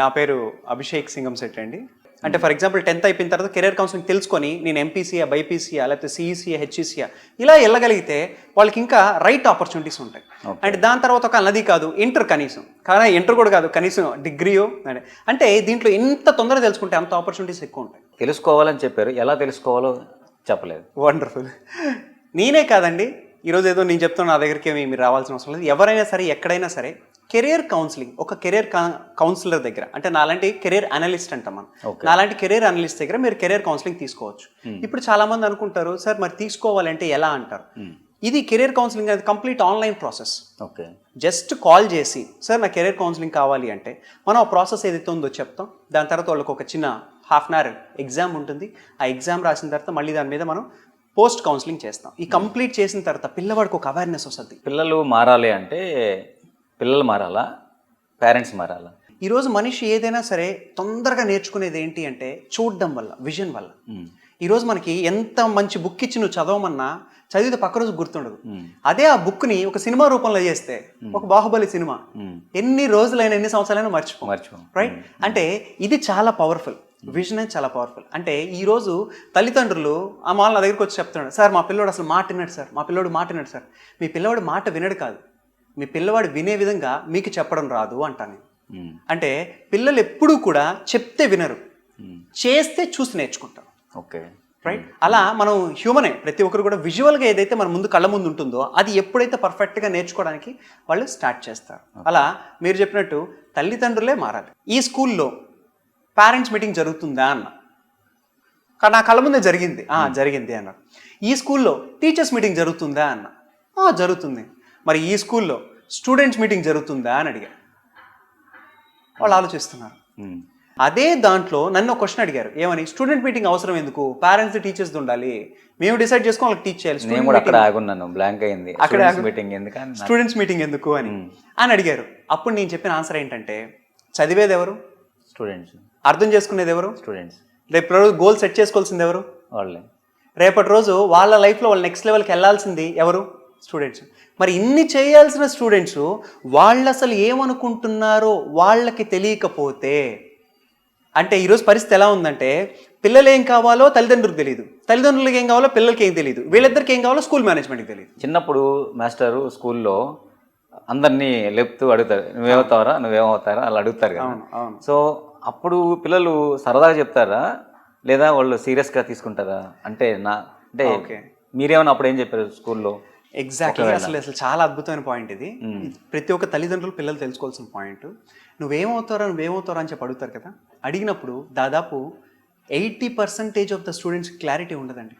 నా పేరు అభిషేక్ సింగం శెట్టి అండి. అంటే ఫర్ ఎగ్జాంపుల్ టెన్త్ అయిపోయిన తర్వాత కెరీర్ కౌన్సిలింగ్ తెలుసుకొని నేను ఎంపీసీయా బైపీసీయా లేకపోతే సిఈసీయా హెచ్ఈసీయా ఇలా వెళ్ళగలిగితే వాళ్ళకి ఇంకా రైట్ ఆపర్చునిటీస్ ఉంటాయి. అంటే దాని తర్వాత ఒక నది కాదు ఇంటర్ కనీసం. కానీ ఇంటర్ కూడా కాదు కనీసం డిగ్రీయో అంటే- అంటే దీంట్లో ఎంత తొందరగా తెలుసుకుంటే అంత ఆపర్చునిటీస్ ఎక్కువ ఉంటాయి. తెలుసుకోవాలని చెప్పారు. ఎలా తెలుసుకోవాలో చెప్పలేదు. వండర్ఫుల్ నేనే కాదండి ఈరోజు ఏదో నేను చెప్తున్నా నా దగ్గరికి ఏమి మీరు రావాల్సిన అవసరం లేదు. ఎవరైనా సరే ఎక్కడైనా సరే కెరియర్ కౌన్సిలింగ్ ఒక కెరియర్ కౌన్సిలర్ దగ్గర అంటే నాలాంటి కెరియర్ అనలిస్ట్ అంటాం మనం. నాలాంటి కెరియర్ అనలిస్ట్ దగ్గర మీరు కెరియర్ కౌన్సిలింగ్ తీసుకోవచ్చు. ఇప్పుడు చాలా మంది అనుకుంటారు సార్ మరి తీసుకోవాలంటే ఎలా? అంటారు. ఇది కెరియర్ కౌన్సిలింగ్ అనేది complete online process. Okay. Just call చేసి సార్ నా కెరీర్ కౌన్సిలింగ్ కావాలి అంటే మనం ఆ ప్రాసెస్ ఏదైతే ఉందో చెప్తాం. దాని తర్వాత వాళ్ళకి ఒక చిన్న హాఫ్ అన్ అవర్ ఎగ్జామ్ ఉంటుంది. ఆ ఎగ్జామ్ రాసిన తర్వాత మళ్ళీ దాని మీద మనం పోస్ట్ కౌన్సిలింగ్ చేస్తాం. ఈ కంప్లీట్ చేసిన తర్వాత పిల్లవాడికి ఒక అవేర్నెస్ వస్తుంది. పిల్లలు మారాలి అంటే పిల్లలు మారాలా? పేరెంట్స్ మారాలా? ఈరోజు మనిషి ఏదైనా సరే తొందరగా నేర్చుకునేది ఏంటి అంటే చూడడం వల్ల విజన్ వల్ల. మ్మ్. ఈరోజు మనకి ఎంత మంచి బుక్ ఇచ్చి నువ్వు చదవమన్నా చదివితే పక్క రోజు గుర్తుండదు. మ్మ్. అదే ఆ బుక్ని ఒక సినిమా రూపంలో చేస్తే ఒక బాహుబలి సినిమా. ఎన్ని రోజులైనా ఎన్ని సంవత్సరాలైనా మర్చిపో. మర్చిపో. రైట్ అంటే ఇది చాలా పవర్ఫుల్ విజన్ అనేది చాలా పవర్ఫుల్ అంటే ఈ రోజు తల్లిదండ్రులు ఆ మాల నా దగ్గరికి వచ్చి చెప్తున్నాడు సార్ మా పిల్లోడు అసలు మాట విన్నాడు సార్. మా పిల్లోడు మాట విన్నాడు సార్. మీ పిల్లవాడు మాట వినడు కాదు. మీ పిల్లవాడు వినే విధంగా మీకు చెప్పడం రాదు అంటాను. మ్మ్. అంటే పిల్లలు ఎప్పుడూ కూడా చెప్తే వినరు. మ్మ్. చేస్తే చూసి నేర్చుకుంటారు. ఓకే రైట్ అలా మనం హ్యూమనే ప్రతి ఒక్కరు కూడా విజువల్గా ఏదైతే మన ముందు కళ్ళ ముందు ఉంటుందో అది ఎప్పుడైతే పర్ఫెక్ట్గా నేర్చుకోవడానికి వాళ్ళు స్టార్ట్ చేస్తారు. అలా మీరు చెప్పినట్టు తల్లిదండ్రులే మారాలి. ఈ స్కూల్లో పేరెంట్స్ మీటింగ్ జరుగుతుందా అన్న. కా- నా కళ్ళ ముందే జరిగింది. "ఆ, జరిగింది అన్నారు ఈ స్కూల్లో టీచర్స్ మీటింగ్ జరుగుతుందా అన్న. "ఆ, జరుగుతుంది. మరి ఈ స్కూల్లో స్టూడెంట్స్ మీటింగ్ జరుగుతుందా అని అడిగారు. వాళ్ళు ఆలోచిస్తున్నారు. అదే దాంట్లో నన్ను క్వశ్చన్ అడిగారు. ఏమని? స్టూడెంట్ మీటింగ్ అవసరం ఎందుకు? పేరెంట్స్ టీచర్స్ ఉండాలి. మేము డిసైడ్ చేసుకొని వాళ్ళకి టీచ్ చేయాలి. నేను కూడా అక్కడ ఆగున్నాను. బ్లాంక్ అయింది. అక్కడే మీటింగ్ ఎందుకని నాకు- స్టూడెంట్స్ మీటింగ్ ఎందుకు అని. అని అడిగారు. అప్పుడు నేను చెప్పిన ఆన్సర్ ఏంటంటే చదివేది ఎవరు? స్టూడెంట్స్ అర్థం చేసుకునేది ఎవరు? స్టూడెంట్స్ రేపు రోజు గోల్ సెట్ చేసుకోవాల్సింది ఎవరు? వాళ్ళే. రేపటి రోజు వాళ్ళ లైఫ్లో వాళ్ళు నెక్స్ట్ లెవెల్కి వెళ్ళాల్సింది ఎవరు? స్టూడెంట్స్ మరి ఇన్ని చేయాల్సిన స్టూడెంట్స్ వాళ్ళు అసలు ఏమనుకుంటున్నారో వాళ్ళకి తెలియకపోతే అంటే ఈరోజు పరిస్థితి ఎలా ఉందంటే పిల్లలు ఏం కావాలో తల్లిదండ్రులకు తెలియదు తల్లిదండ్రులకు ఏం కావాలో పిల్లలకి ఏం తెలియదు వీళ్ళిద్దరికి ఏం కావాలో స్కూల్ మేనేజ్మెంట్కి తెలియదు చిన్నప్పుడు మాస్టరు స్కూల్లో అందరినీ లేపుతూ అడుగుతారు నువ్వేమవుతావరా? నువ్వేమవుతారా అలా అడుగుతారు కదా. సో అప్పుడు పిల్లలు సరదాగా చెప్తారా? లేదా వాళ్ళు సీరియస్గా తీసుకుంటారా? అంటే నా అంటే ఓకే. మీరేమన్నా అప్పుడు ఏం చెప్పారు స్కూల్లో? ఎగ్జాక్ట్లీ అసలు అసలు చాలా అద్భుతమైన పాయింట్ ఇది. ప్రతి ఒక్క తల్లిదండ్రులు పిల్లలు తెలుసుకోవాల్సిన పాయింట్. నువ్వేమవుతారా నువ్వేమవుతారా అని చెప్పి అడుగుతారు కదా? అడిగినప్పుడు దాదాపు eighty percentage of the students clarity ఉండదండి.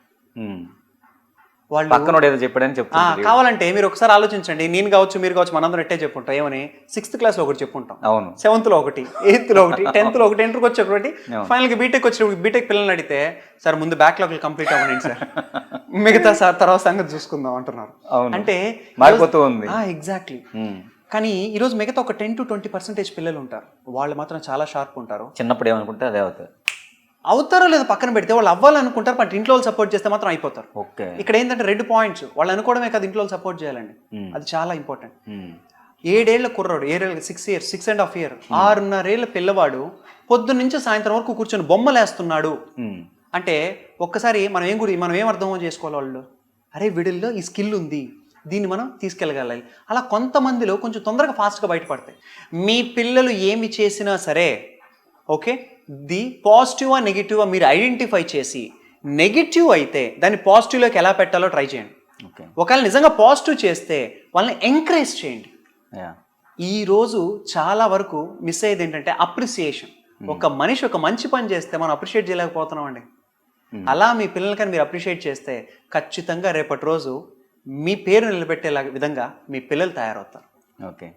వాళ్ళు పక్కనోడు ఏదో చెప్పాడని చెప్తాను కావాలంటే మీరు ఒకసారి ఆలోచించండి. నేను కావచ్చు మీరు కావచ్చు మనందరం ఎట్టే చెప్పుంటాం. ఏమని? సిక్స్త్ క్లాస్లో ఒకటి చెప్పుంటాం. అవును. సెవెంత్లో ఒకటి ఎయిత్లో ఒకటి టెన్త్లో ఒకటి ఇంటర్కి వచ్చి ఒకటి అవును. ఫైనల్గా బీటెక్ వచ్చి బీటెక్ పిల్లల్ని అడిగితే సార్ ముందు బ్యాక్లాగ్లు కంప్లీట్ అవ్వండి సార్. మిగతా సార్ తర్వాత సంగతి చూసుకుందాం అంటున్నారు. అంటే మారిపోతూ ఉంది. ఎగ్జాక్ట్లీ. కానీ ఈరోజు మిగతా ఒక టెన్ టు ట్వంటీ పర్సెంటేజ్ పిల్లలు ఉంటారు. వాళ్ళు మాత్రం చాలా షార్ప్ ఉంటారు. చిన్నప్పుడు ఏమనుకుంటే అదే అవుతుంది అవుతారో లేదో పక్కన పెడితే వాళ్ళు అవ్వాలనుకుంటారు బట్ ఇంట్లో వాళ్ళు సపోర్ట్ చేస్తే మాత్రం అయిపోతారు. ఓకే. ఇక్కడ ఏంటంటే రెండు పాయింట్స్ వాళ్ళు అనుకోవడమే కాదు ఇంట్లో వాళ్ళు సపోర్ట్ చేయాలండి. అది చాలా ఇంపార్టెంట్. ఏడేళ్ళ కుర్రాడు ఏడేళ్ళ six years six and half year ఆరున్నరేళ్ళ పిల్లవాడు పొద్దున్న నుంచి సాయంత్రం వరకు కూర్చొని బొమ్మలేస్తున్నాడు. అంటే ఒక్కసారి మనం ఏం గురి మనం ఏం అర్థం చేసుకోవాలి వాళ్ళు? అరే వీడిల్లో ఈ స్కిల్ ఉంది. దీన్ని మనం తీసుకెళ్ళగలాలి అలా కొంతమందిలో కొంచెం తొందరగా ఫాస్ట్గా బయటపడతాయి. మీ పిల్లలు ఏమి చేసినా సరే ఓకే ది పాజిటివా నెగిటివా మీరు ఐడెంటిఫై చేసి నెగిటివ్ అయితే దాన్ని పాజిటివ్లోకి ఎలా పెట్టాలో ట్రై చేయండి. ఓకే ఒకవేళ నిజంగా పాజిటివ్ చేస్తే వాళ్ళని ఎంకరేజ్ చేయండి. యా ఈ రోజు చాలా వరకు మిస్ అయ్యేది ఏంటంటే అప్రిసియేషన్ ఒక మనిషి ఒక మంచి పని చేస్తే మనం అప్రిషియేట్ చేయలేకపోతున్నాం అండి. Hmm. అలా మీ పిల్లలకని మీరు అప్రిషియేట్ చేస్తే ఖచ్చితంగా రేపటి రోజు మీ పేరు నిలబెట్టేలా విధంగా మీ పిల్లలు తయారవుతారు. ఓకే